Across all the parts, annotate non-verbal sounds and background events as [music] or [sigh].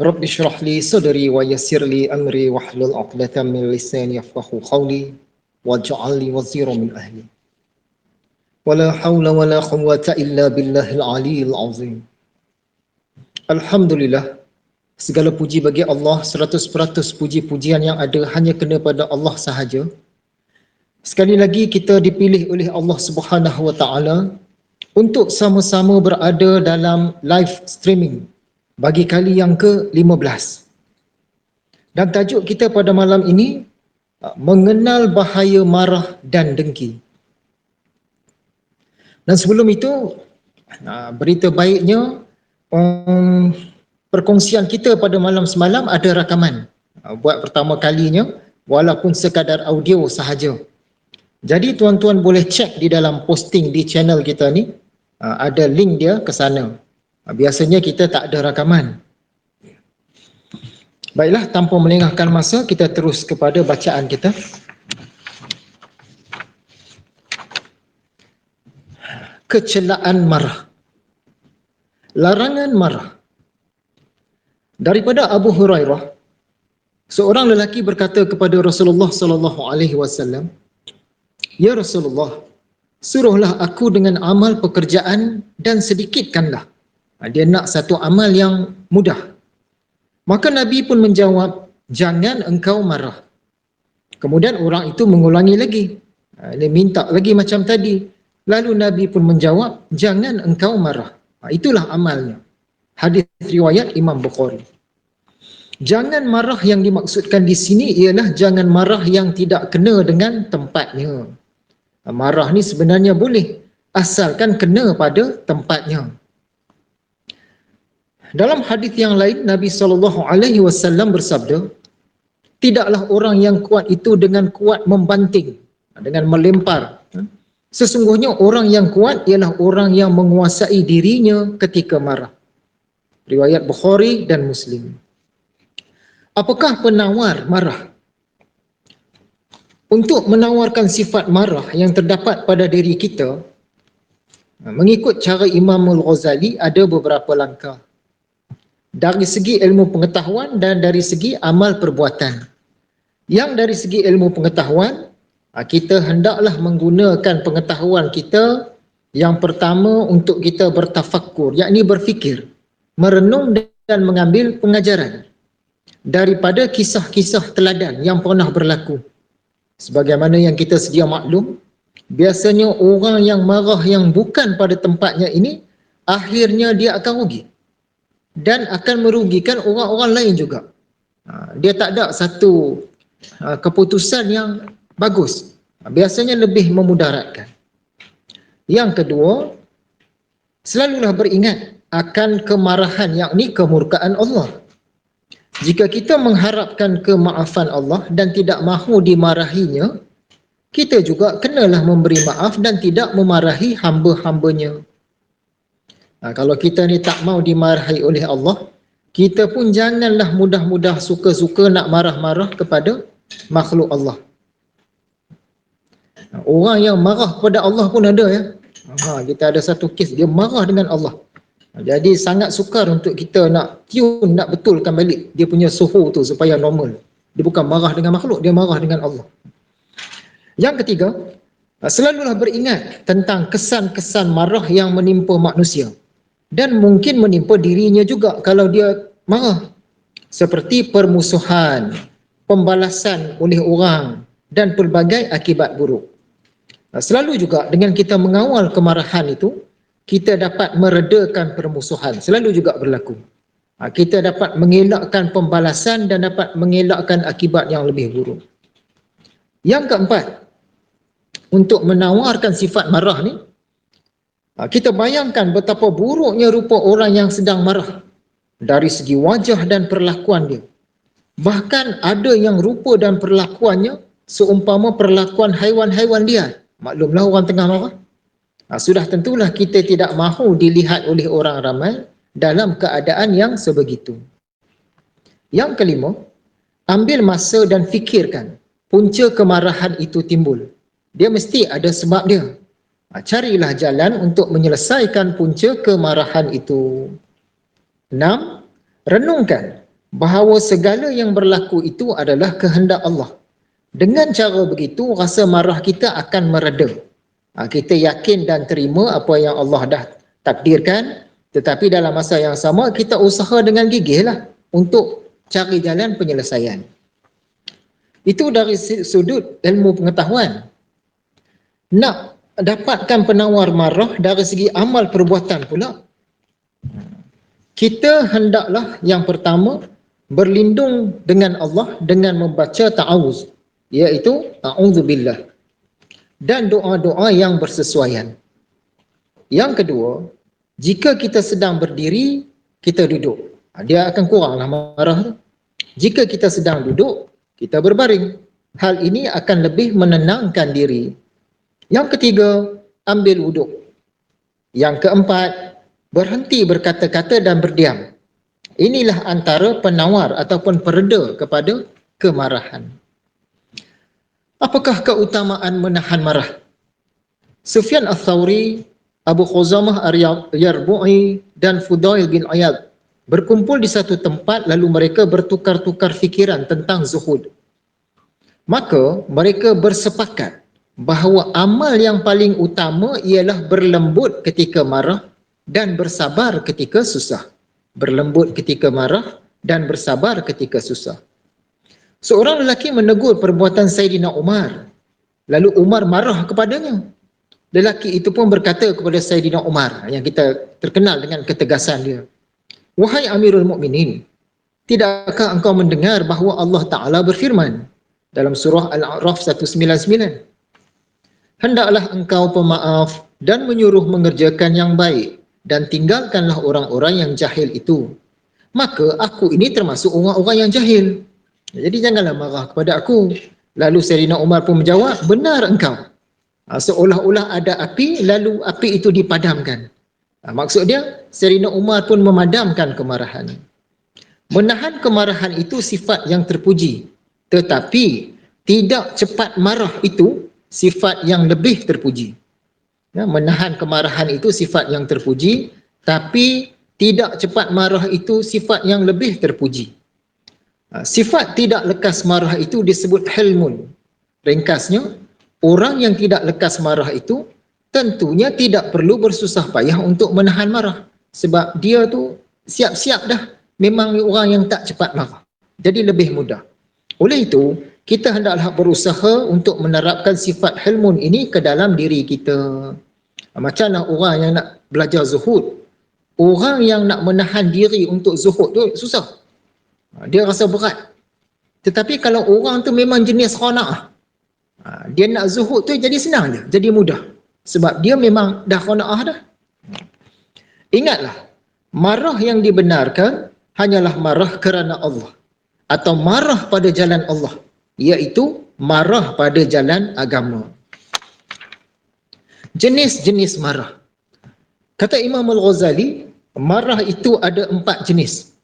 رب اشرح لي صدري ويسر لي امري واحلل عقدة من لساني يفقه قولي واجعل لي li من min ولا حول ولا قوة quwwata بالله العلي العظيم. الحمد Alhamdulillah segala puji bagi Allah 100% puji-pujian yang ada hanya kena pada Allah sahaja. Sekali lagi kita dipilih oleh Allah Subhanahu wa taala untuk sama-sama berada dalam live streaming bagi kali yang ke-15. Dan tajuk kita pada malam ini uh, mengenal bahaya marah dan dengki. Dan sebelum itu uh, berita baiknya um, perkongsian kita pada malam semalam ada rakaman uh, buat pertama kalinya walaupun sekadar audio sahaja. Jadi tuan-tuan boleh cek di dalam posting di channel kita ni ada link dia ke sana. Biasanya kita tak ada rakaman. Baiklah, tanpa melengahkan masa, kita terus kepada bacaan kita. Kecelaan marah. Larangan marah. Daripada Abu Hurairah, seorang lelaki berkata kepada Rasulullah sallallahu alaihi wasallam, "Ya Rasulullah, suruhlah aku dengan amal pekerjaan dan sedikitkanlah. Ha, dia nak satu amal yang mudah. Maka Nabi pun menjawab, jangan engkau marah. Kemudian orang itu mengulangi lagi. Ha, dia minta lagi macam tadi. Lalu Nabi pun menjawab, jangan engkau marah. Ha, itulah amalnya. Hadis riwayat Imam Bukhari. Jangan marah yang dimaksudkan di sini ialah jangan marah yang tidak kena dengan tempatnya. Marah ni sebenarnya boleh asalkan kena pada tempatnya. Dalam hadis yang lain Nabi sallallahu alaihi wasallam bersabda, tidaklah orang yang kuat itu dengan kuat membanting, dengan melempar. Sesungguhnya orang yang kuat ialah orang yang menguasai dirinya ketika marah. Riwayat Bukhari dan Muslim. Apakah penawar marah? untuk menawarkan sifat marah yang terdapat pada diri kita mengikut cara Imam Al-Ghazali ada beberapa langkah dari segi ilmu pengetahuan dan dari segi amal perbuatan. Yang dari segi ilmu pengetahuan kita hendaklah menggunakan pengetahuan kita. Yang pertama untuk kita bertafakkur yakni berfikir merenung dan mengambil pengajaran daripada kisah-kisah teladan yang pernah berlaku. Sebagaimana yang kita sedia maklum biasanya orang yang marah yang bukan pada tempatnya ini akhirnya dia akan rugi dan akan merugikan orang-orang lain juga. Ha, dia tak ada satu ha, keputusan yang bagus. Ha, biasanya lebih memudaratkan. Yang kedua selalulah beringat akan kemarahan yakni kemurkaan Allah. Jika kita mengharapkan kemaafan Allah dan tidak mahu dimarahinya, kita juga kenalah memberi maaf dan tidak memarahi hamba-hambanya. Nah, kalau kita ni tak mau dimarahi oleh Allah, kita pun janganlah mudah-mudah suka-suka nak marah-marah kepada makhluk Allah. Orang yang marah kepada Allah pun ada ya. Ha, kita ada satu kes, dia marah dengan Allah. Jadi sangat sukar untuk kita nak tune, nak betulkan balik dia punya suhu tu supaya normal. Dia bukan marah dengan makhluk, dia marah dengan Allah. Yang ketiga, selalulah beringat tentang kesan-kesan marah yang menimpa manusia. Dan mungkin menimpa dirinya juga kalau dia marah. Seperti permusuhan, pembalasan oleh orang dan pelbagai akibat buruk. Selalu juga dengan kita mengawal kemarahan itu, kita dapat meredakan permusuhan selalu juga berlaku kita dapat mengelakkan pembalasan dan dapat mengelakkan akibat yang lebih buruk yang keempat untuk menawarkan sifat marah ni kita bayangkan betapa buruknya rupa orang yang sedang marah dari segi wajah dan perlakuan dia bahkan ada yang rupa dan perlakuannya seumpama perlakuan haiwan-haiwan dia maklumlah orang tengah marah Ha, sudah tentulah kita tidak mahu dilihat oleh orang ramai dalam keadaan yang sebegitu. Yang kelima, ambil masa dan fikirkan punca kemarahan itu timbul. Dia mesti ada sebab dia. Ha, carilah jalan untuk menyelesaikan punca kemarahan itu. Enam, renungkan bahawa segala yang berlaku itu adalah kehendak Allah. Dengan cara begitu, rasa marah kita akan mereda. Ha, kita yakin dan terima apa yang Allah dah takdirkan, tetapi dalam masa yang sama, kita usaha dengan gigih lah untuk cari jalan penyelesaian. Itu dari sudut ilmu pengetahuan. Nak dapatkan penawar marah dari segi amal perbuatan pula. Kita hendaklah yang pertama berlindung dengan Allah dengan membaca ta'awuz iaitu a'udzubillah dan doa-doa yang bersesuaian. Yang kedua, jika kita sedang berdiri, kita duduk. Ha, dia akan kuranglah marah tu. Jika kita sedang duduk, kita berbaring. Hal ini akan lebih menenangkan diri yang ketiga, ambil wuduk. Yang keempat, berhenti berkata-kata dan berdiam. Inilah antara penawar ataupun pereda kepada kemarahan. Apakah keutamaan menahan marah? Sufyan al-Thawri, Abu Khuzamah al-Yarbu'i dan Fudail bin Ayad berkumpul di satu tempat lalu mereka bertukar-tukar fikiran tentang zuhud. Maka mereka bersepakat bahawa amal yang paling utama ialah berlembut ketika marah dan bersabar ketika susah. Berlembut ketika marah dan bersabar ketika susah. Seorang lelaki menegur perbuatan Sayyidina Umar. Lalu Umar marah kepadanya. Lelaki itu pun berkata kepada Sayyidina Umar yang kita terkenal dengan ketegasan dia. Wahai Amirul Mukminin, tidakkah engkau mendengar bahawa Allah Taala berfirman dalam surah Al-A'raf 199? Hendaklah engkau pemaaf dan menyuruh mengerjakan yang baik dan tinggalkanlah orang-orang yang jahil itu. Maka aku ini termasuk orang-orang yang jahil. Jadi janganlah marah kepada aku. Lalu Serina Umar pun menjawab, benar engkau. Ha, seolah-olah ada api, lalu api itu dipadamkan. Ha, maksud dia, Serina Umar pun memadamkan kemarahan. Menahan kemarahan itu sifat yang terpuji. Tetapi tidak cepat marah itu sifat yang lebih terpuji. Ya, menahan kemarahan itu sifat yang terpuji, tapi tidak cepat marah itu sifat yang lebih terpuji. Ha, sifat tidak lekas marah itu disebut hilmun. Ringkasnya, orang yang tidak lekas marah itu tentunya tidak perlu bersusah payah untuk menahan marah. Sebab dia tu siap-siap dah memang orang yang tak cepat marah. Jadi lebih mudah. Oleh itu, kita hendaklah berusaha untuk menerapkan sifat hilmun ini ke dalam diri kita. Macamlah orang yang nak belajar zuhud. Orang yang nak menahan diri untuk zuhud tu susah. Dia rasa berat. Tetapi kalau orang tu memang jenis khana'ah. Dia nak zuhud tu jadi senang je, jadi mudah. Sebab dia memang dah khana'ah dah. Ingatlah, marah yang dibenarkan hanyalah marah kerana Allah. Atau marah pada jalan Allah iaitu marah pada jalan agama. Jenis-jenis marah. Kata Imam Al-Ghazali, marah itu ada empat jenis.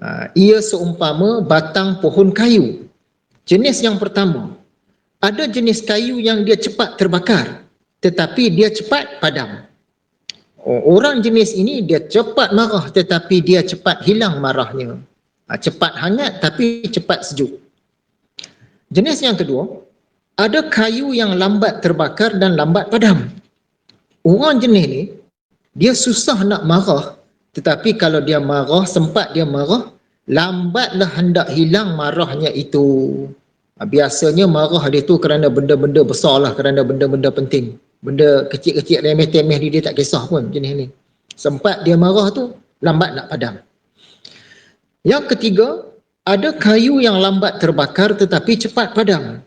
Ha, ia seumpama batang pohon kayu. Jenis yang pertama, ada jenis kayu yang dia cepat terbakar tetapi dia cepat padam. Orang jenis ini dia cepat marah tetapi dia cepat hilang marahnya. Ha, cepat hangat tapi cepat sejuk. Jenis yang kedua, ada kayu yang lambat terbakar dan lambat padam. Orang jenis ni, dia susah nak marah, tetapi kalau dia marah, sempat dia marah, lambatlah hendak hilang marahnya itu. Ha, biasanya marah dia tu kerana benda-benda besar lah, kerana benda-benda penting. Benda kecil-kecil remeh-temeh dia, dia tak kisah pun jenis ni. Sempat dia marah tu, lambat nak padam. Yang ketiga, ada kayu yang lambat terbakar tetapi cepat padam.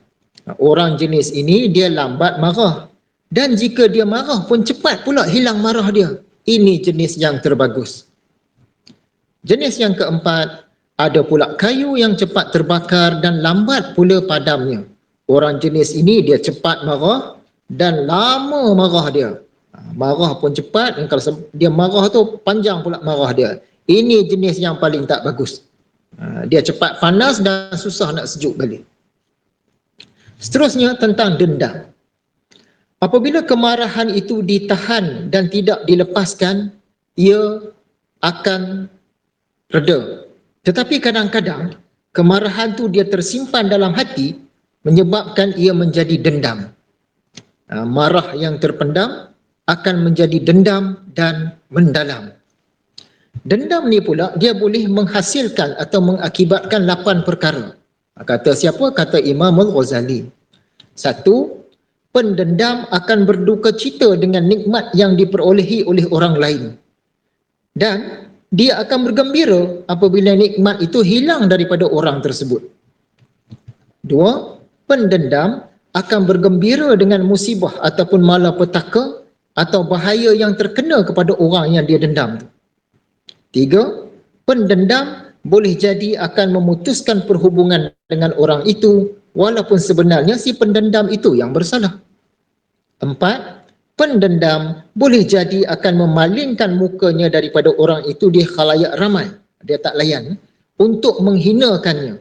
Orang jenis ini dia lambat marah. Dan jika dia marah pun cepat pula hilang marah dia. Ini jenis yang terbagus. Jenis yang keempat, ada pula kayu yang cepat terbakar dan lambat pula padamnya. Orang jenis ini dia cepat marah dan lama marah dia. Ha, marah pun cepat dan kalau dia marah tu panjang pula marah dia. Ini jenis yang paling tak bagus. Ha, dia cepat panas dan susah nak sejuk balik. Seterusnya tentang dendam. Apabila kemarahan itu ditahan dan tidak dilepaskan, ia akan reda. Tetapi kadang-kadang kemarahan tu dia tersimpan dalam hati menyebabkan ia menjadi dendam. Ha, marah yang terpendam akan menjadi dendam dan mendalam. Dendam ni pula dia boleh menghasilkan atau mengakibatkan lapan perkara. Kata siapa? Kata Imam Al-Ghazali. Satu, pendendam akan berduka cita dengan nikmat yang diperolehi oleh orang lain. Dan dia akan bergembira apabila nikmat itu hilang daripada orang tersebut. Dua, pendendam akan bergembira dengan musibah ataupun malapetaka atau bahaya yang terkena kepada orang yang dia dendam. Tiga, pendendam boleh jadi akan memutuskan perhubungan dengan orang itu walaupun sebenarnya si pendendam itu yang bersalah. Empat, pendendam boleh jadi akan memalingkan mukanya daripada orang itu di khalayak ramai. Dia tak layan untuk menghinakannya.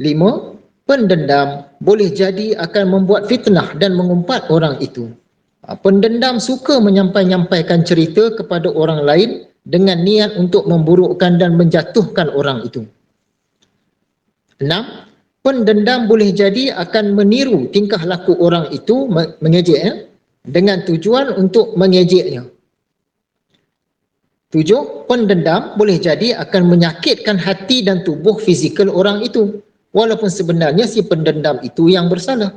Lima, pendendam boleh jadi akan membuat fitnah dan mengumpat orang itu. Ha, pendendam suka menyampaikan cerita kepada orang lain dengan niat untuk memburukkan dan menjatuhkan orang itu. Enam, pendendam boleh jadi akan meniru tingkah laku orang itu mengejek ya, dengan tujuan untuk mengejeknya. Tujuh, pendendam boleh jadi akan menyakitkan hati dan tubuh fizikal orang itu walaupun sebenarnya si pendendam itu yang bersalah.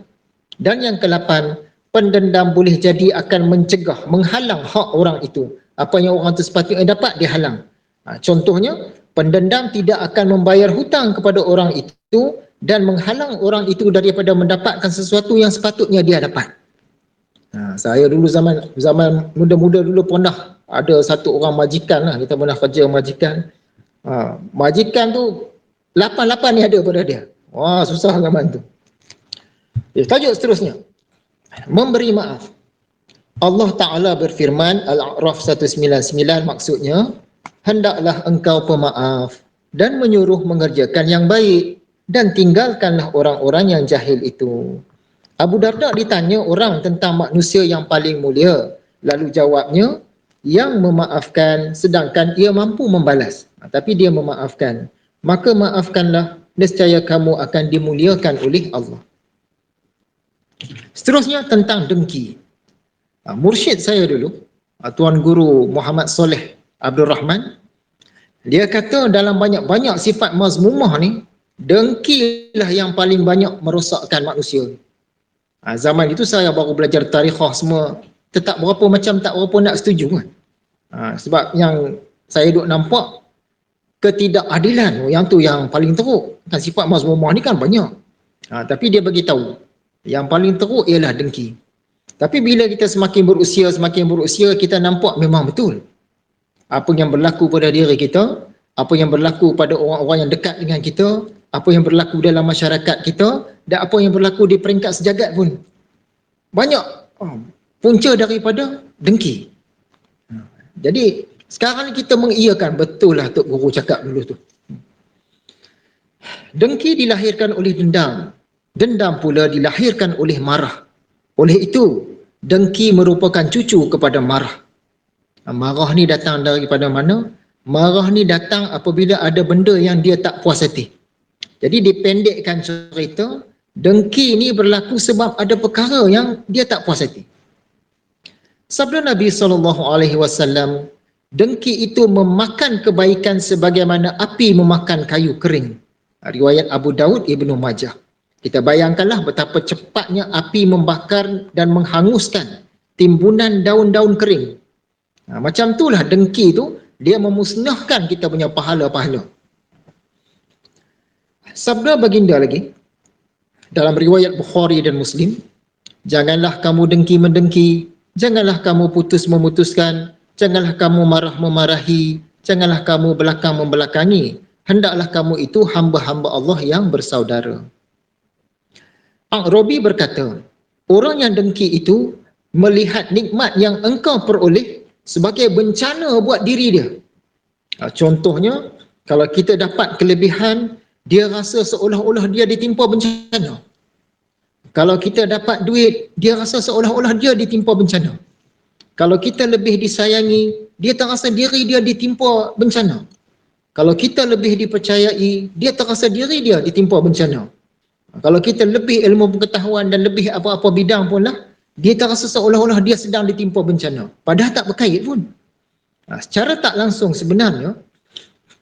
Dan yang kelapan, pendendam boleh jadi akan mencegah, menghalang hak orang itu. Apa yang orang sepatutnya dapat, dihalang. Ha, contohnya, pendendam tidak akan membayar hutang kepada orang itu dan menghalang orang itu daripada mendapatkan sesuatu yang sepatutnya dia dapat. Ha, saya dulu zaman zaman muda-muda dulu pernah ada satu orang majikan lah, kita pernah kerja majikan. Ha, majikan tu lapan-lapan ni ada pada dia. Wah susah zaman tu. Eh, tajuk seterusnya. Memberi maaf. Allah Ta'ala berfirman, Al-A'raf 199 maksudnya, hendaklah engkau pemaaf dan menyuruh mengerjakan yang baik dan tinggalkanlah orang-orang yang jahil itu. Abu Darda ditanya orang tentang manusia yang paling mulia. Lalu jawabnya, yang memaafkan sedangkan ia mampu membalas. Ha, tapi dia memaafkan. Maka maafkanlah, nescaya kamu akan dimuliakan oleh Allah. Seterusnya tentang dengki. Ha, mursyid saya dulu, ha, Tuan Guru Muhammad Soleh Abdul Rahman, dia kata dalam banyak-banyak sifat mazmumah ni, dengkilah yang paling banyak merosakkan manusia. Ha, zaman itu saya baru belajar tarikhah semua tetap berapa macam tak berapa nak setuju kan. Ha, sebab yang saya duk nampak ketidakadilan yang tu yang paling teruk. Kan sifat mazmumah ni kan banyak. Ha, tapi dia bagi tahu yang paling teruk ialah dengki. Tapi bila kita semakin berusia, semakin berusia, kita nampak memang betul. Apa yang berlaku pada diri kita, apa yang berlaku pada orang-orang yang dekat dengan kita, apa yang berlaku dalam masyarakat kita dan apa yang berlaku di peringkat sejagat pun banyak oh, punca daripada dengki. Jadi sekarang kita mengiyakan betul lah Tok Guru cakap dulu tu. Dengki dilahirkan oleh dendam. Dendam pula dilahirkan oleh marah. Oleh itu, dengki merupakan cucu kepada marah. Marah ni datang daripada mana? Marah ni datang apabila ada benda yang dia tak puas hati. Jadi dipendekkan cerita, dengki ni berlaku sebab ada perkara yang dia tak puas hati. Sabda Nabi SAW, dengki itu memakan kebaikan sebagaimana api memakan kayu kering. Riwayat Abu Daud Ibnu Majah. Kita bayangkanlah betapa cepatnya api membakar dan menghanguskan timbunan daun-daun kering. Nah, macam itulah dengki itu, dia memusnahkan kita punya pahala-pahala. Sabda baginda lagi dalam riwayat Bukhari dan Muslim, janganlah kamu dengki mendengki, janganlah kamu putus memutuskan, janganlah kamu marah memarahi, janganlah kamu belakang membelakangi. Hendaklah kamu itu hamba-hamba Allah yang bersaudara. Ang Robi berkata, orang yang dengki itu melihat nikmat yang engkau peroleh sebagai bencana buat diri dia. Ha, contohnya, kalau kita dapat kelebihan dia rasa seolah-olah dia ditimpa bencana. Kalau kita dapat duit, dia rasa seolah-olah dia ditimpa bencana. Kalau kita lebih disayangi, dia tak rasa diri dia ditimpa bencana. Kalau kita lebih dipercayai, dia terasa diri dia ditimpa bencana. Kalau kita lebih ilmu pengetahuan dan lebih apa-apa bidang pun lah, dia terasa seolah-olah dia sedang ditimpa bencana. Padahal tak berkait pun. Ha, secara tak langsung sebenarnya,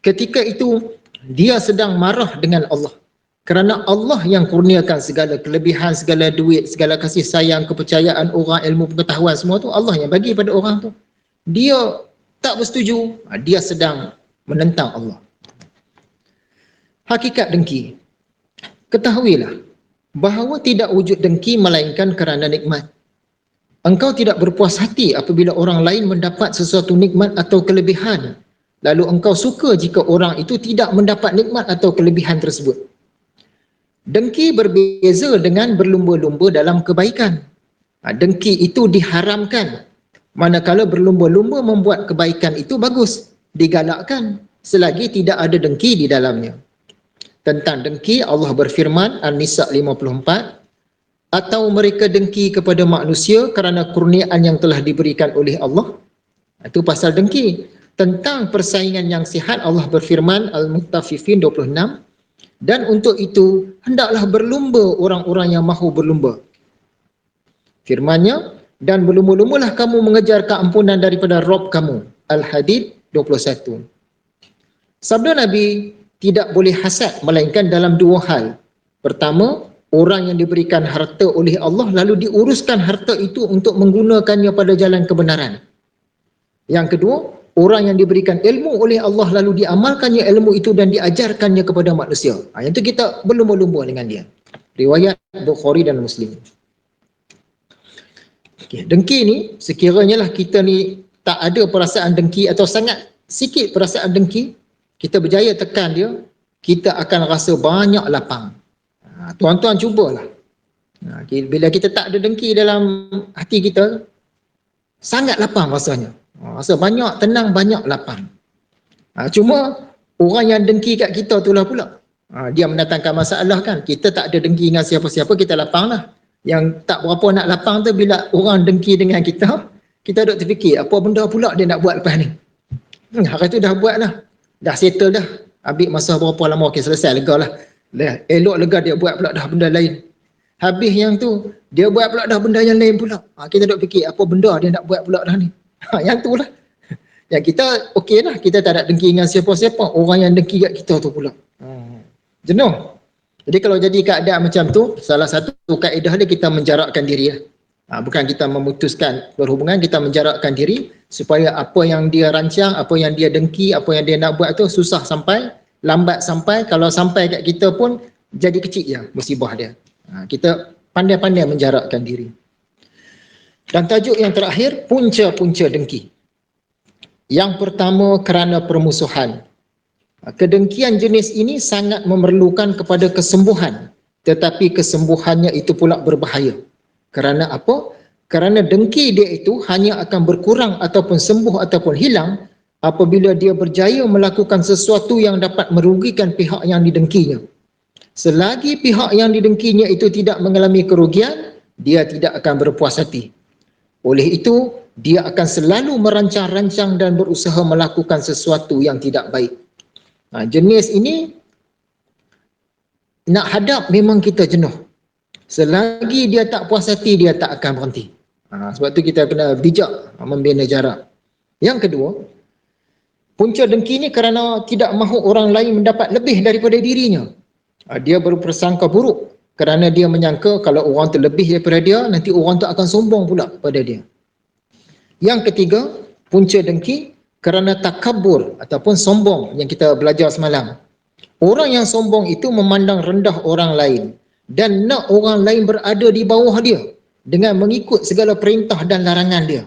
ketika itu dia sedang marah dengan Allah. Kerana Allah yang kurniakan segala kelebihan, segala duit, segala kasih sayang, kepercayaan orang, ilmu pengetahuan semua tu Allah yang bagi pada orang tu. Dia tak bersetuju, ha, dia sedang menentang Allah. Hakikat dengki. Ketahuilah bahawa tidak wujud dengki melainkan kerana nikmat. Engkau tidak berpuas hati apabila orang lain mendapat sesuatu nikmat atau kelebihan. Lalu engkau suka jika orang itu tidak mendapat nikmat atau kelebihan tersebut. Dengki berbeza dengan berlumba-lumba dalam kebaikan. Ha, dengki itu diharamkan. Manakala berlumba-lumba membuat kebaikan itu bagus. Digalakkan selagi tidak ada dengki di dalamnya. Tentang dengki Allah berfirman An-Nisa 54 atau mereka dengki kepada manusia kerana kurniaan yang telah diberikan oleh Allah. Itu pasal dengki. Tentang persaingan yang sihat Allah berfirman Al-Muttafifin 26 dan untuk itu hendaklah berlumba orang-orang yang mahu berlumba. Firmannya dan berlumba-lumbalah kamu mengejar keampunan daripada Rob kamu. Al-Hadid 21. Sabda Nabi tidak boleh hasad melainkan dalam dua hal. Pertama, orang yang diberikan harta oleh Allah lalu diuruskan harta itu untuk menggunakannya pada jalan kebenaran. Yang kedua, orang yang diberikan ilmu oleh Allah lalu diamalkannya ilmu itu dan diajarkannya kepada manusia. Ha, yang itu kita berlumba-lumba dengan dia. Riwayat Bukhari dan Muslim. Okay. Dengki ni, sekiranya lah kita ni tak ada perasaan dengki atau sangat sikit perasaan dengki, kita berjaya tekan dia, kita akan rasa banyak lapang. Ha, tuan-tuan cubalah. Ha, bila kita tak ada dengki dalam hati kita, sangat lapang rasanya. Ha, rasa banyak tenang, banyak lapang. Cuma orang yang dengki kat kita tu lah pula. Dia mendatangkan masalah kan. Kita tak ada dengki dengan siapa-siapa, kita lapang lah. Yang tak berapa nak lapang tu bila orang dengki dengan kita, kita duduk terfikir apa benda pula dia nak buat lepas ni. Hmm, hari tu dah buat lah. Dah settle dah. Ambil masa berapa lama, okey selesai, lega lah. Elok lega dia buat pula dah benda lain. Habis yang tu, dia buat pula dah benda yang lain pula. Ha, kita duduk fikir apa benda dia nak buat pula dah ni. Ha, yang tu lah. [laughs] Yang kita okey lah. Kita tak ada dengki dengan siapa-siapa. Orang yang dengki kat kita tu pula. Hmm. Jenuh. Jadi kalau jadi keadaan macam tu, salah satu kaedah dia kita menjarakkan diri lah. Ha, bukan kita memutuskan berhubungan, kita menjarakkan diri supaya apa yang dia rancang, apa yang dia dengki, apa yang dia nak buat tu susah sampai, lambat sampai, kalau sampai kat kita pun jadi kecil je musibah dia. Ha, kita pandai-pandai menjarakkan diri. Dan tajuk yang terakhir, punca-punca dengki. Yang pertama kerana permusuhan. Kedengkian jenis ini sangat memerlukan kepada kesembuhan. Tetapi kesembuhannya itu pula berbahaya. Kerana apa? Kerana dengki dia itu hanya akan berkurang ataupun sembuh ataupun hilang apabila dia berjaya melakukan sesuatu yang dapat merugikan pihak yang didengkinya. Selagi pihak yang didengkinya itu tidak mengalami kerugian, dia tidak akan berpuas hati. Oleh itu, dia akan selalu merancang-rancang dan berusaha melakukan sesuatu yang tidak baik. Ha, jenis ini nak hadap memang kita jenuh. Selagi dia tak puas hati, dia tak akan berhenti. Ha, sebab tu kita kena bijak membina jarak. Yang kedua, punca dengki ni kerana tidak mahu orang lain mendapat lebih daripada dirinya. Ha, dia berprasangka buruk kerana dia menyangka kalau orang tu lebih daripada dia nanti orang tu akan sombong pula pada dia yang ketiga punca dengki kerana takabur ataupun sombong yang kita belajar semalam orang yang sombong itu memandang rendah orang lain dan nak orang lain berada di bawah dia dengan mengikut segala perintah dan larangan dia.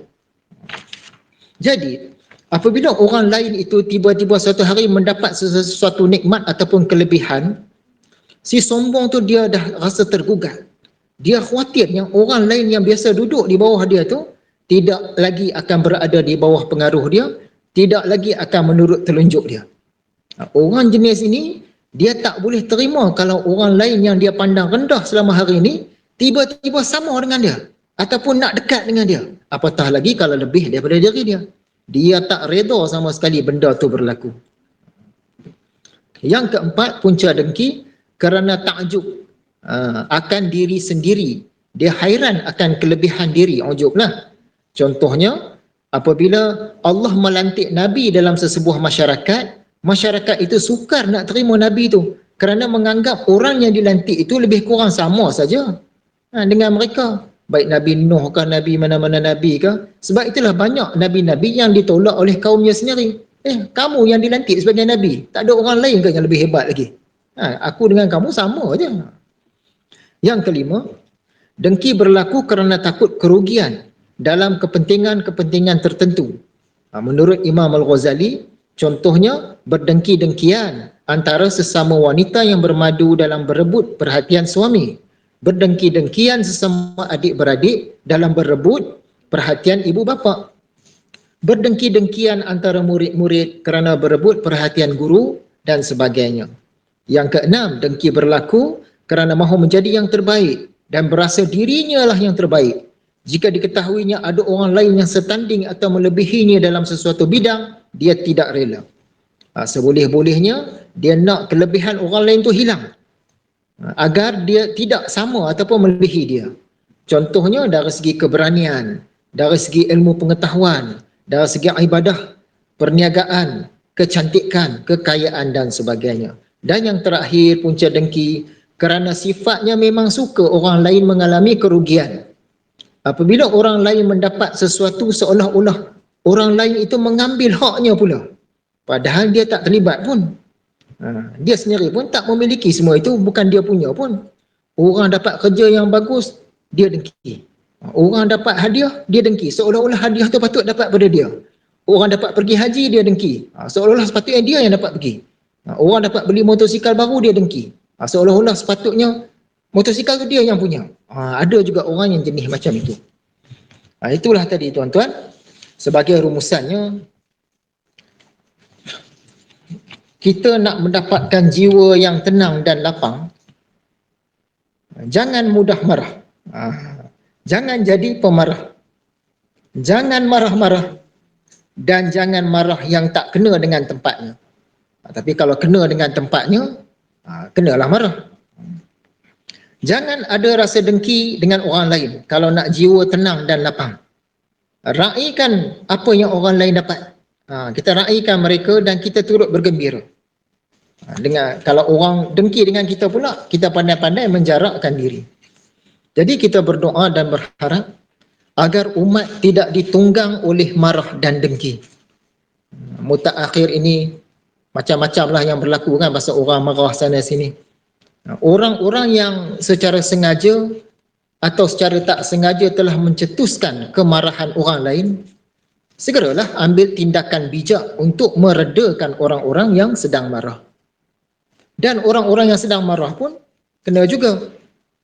Jadi apabila orang lain itu tiba-tiba satu hari mendapat sesuatu nikmat ataupun kelebihan si sombong tu dia dah rasa tergugat. Dia khawatir yang orang lain yang biasa duduk di bawah dia tu tidak lagi akan berada di bawah pengaruh dia tidak lagi akan menurut telunjuk dia. Orang jenis ini dia tak boleh terima kalau orang lain yang dia pandang rendah selama hari ini tiba-tiba sama dengan dia. Ataupun nak dekat dengan dia. Apatah lagi kalau lebih daripada diri dia. Dia tak reda sama sekali benda tu berlaku. Yang keempat, punca dengki. Kerana takjub uh, akan diri sendiri. Dia hairan akan kelebihan diri, ujub lah. Contohnya, apabila Allah melantik Nabi dalam sesebuah masyarakat, masyarakat itu sukar nak terima Nabi itu kerana menganggap orang yang dilantik itu lebih kurang sama saja ha, dengan mereka. Baik Nabi Nuh ke Nabi mana-mana Nabi ke. Sebab itulah banyak Nabi-Nabi yang ditolak oleh kaumnya sendiri. Eh, kamu yang dilantik sebagai Nabi. Tak ada orang lain ke yang lebih hebat lagi? Ha, aku dengan kamu sama aja. Yang kelima, dengki berlaku kerana takut kerugian dalam kepentingan-kepentingan tertentu. Ha, menurut Imam Al-Ghazali, contohnya berdengki-dengkian antara sesama wanita yang bermadu dalam berebut perhatian suami. Berdengki-dengkian sesama adik-beradik dalam berebut perhatian ibu bapa. Berdengki-dengkian antara murid-murid kerana berebut perhatian guru dan sebagainya. Yang keenam, dengki berlaku kerana mahu menjadi yang terbaik dan berasa dirinya lah yang terbaik jika diketahuinya ada orang lain yang setanding atau melebihinya dalam sesuatu bidang, dia tidak rela. Ha, seboleh-bolehnya, dia nak kelebihan orang lain tu hilang. Ha, agar dia tidak sama ataupun melebihi dia. Contohnya dari segi keberanian, dari segi ilmu pengetahuan, dari segi ibadah, perniagaan, kecantikan, kekayaan dan sebagainya. Dan yang terakhir punca dengki kerana sifatnya memang suka orang lain mengalami kerugian. Apabila orang lain mendapat sesuatu seolah-olah orang lain itu mengambil haknya pula. Padahal dia tak terlibat pun. Ha, dia sendiri pun tak memiliki semua itu bukan dia punya pun. Orang dapat kerja yang bagus, dia dengki. Ha, orang dapat hadiah, dia dengki. Seolah-olah hadiah tu patut dapat pada dia. Orang dapat pergi haji, dia dengki. Ha, seolah-olah sepatutnya dia yang dapat pergi. Orang dapat beli motosikal baru, dia dengki. Seolah-olah sepatutnya motosikal tu dia yang punya. Ada juga orang yang jenis macam itu. Itulah tadi tuan-tuan. Sebagai rumusannya, kita nak mendapatkan jiwa yang tenang dan lapang, jangan mudah marah. Ha, jangan jadi pemarah. Jangan marah-marah dan jangan marah yang tak kena dengan tempatnya. Ha, tapi kalau kena dengan tempatnya, ha, kenalah marah. Jangan ada rasa dengki dengan orang lain kalau nak jiwa tenang dan lapang. Raikan apa yang orang lain dapat. Ha, kita raikan mereka dan kita turut bergembira. Ha, dengan kalau orang dengki dengan kita pula, kita pandai-pandai menjarakkan diri. Jadi kita berdoa dan berharap agar umat tidak ditunggang oleh marah dan dengki. Mutak akhir ini macam-macam lah yang berlaku kan pasal orang marah sana sini. Orang-orang yang secara sengaja atau secara tak sengaja telah mencetuskan kemarahan orang lain, segeralah ambil tindakan bijak untuk meredakan orang-orang yang sedang marah. Dan orang-orang yang sedang marah pun kena juga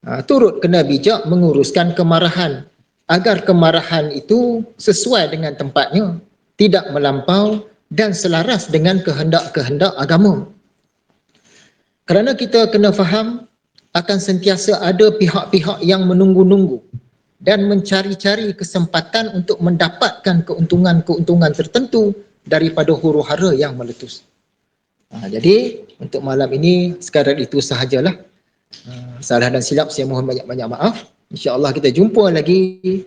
ha, turut kena bijak menguruskan kemarahan agar kemarahan itu sesuai dengan tempatnya, tidak melampau dan selaras dengan kehendak-kehendak agama. Kerana kita kena faham akan sentiasa ada pihak-pihak yang menunggu-nunggu dan mencari-cari kesempatan untuk mendapatkan keuntungan-keuntungan tertentu daripada huru hara yang meletus. Ha, jadi untuk malam ini sekadar itu sahajalah. Ha, salah dan silap saya mohon banyak-banyak maaf. InsyaAllah kita jumpa lagi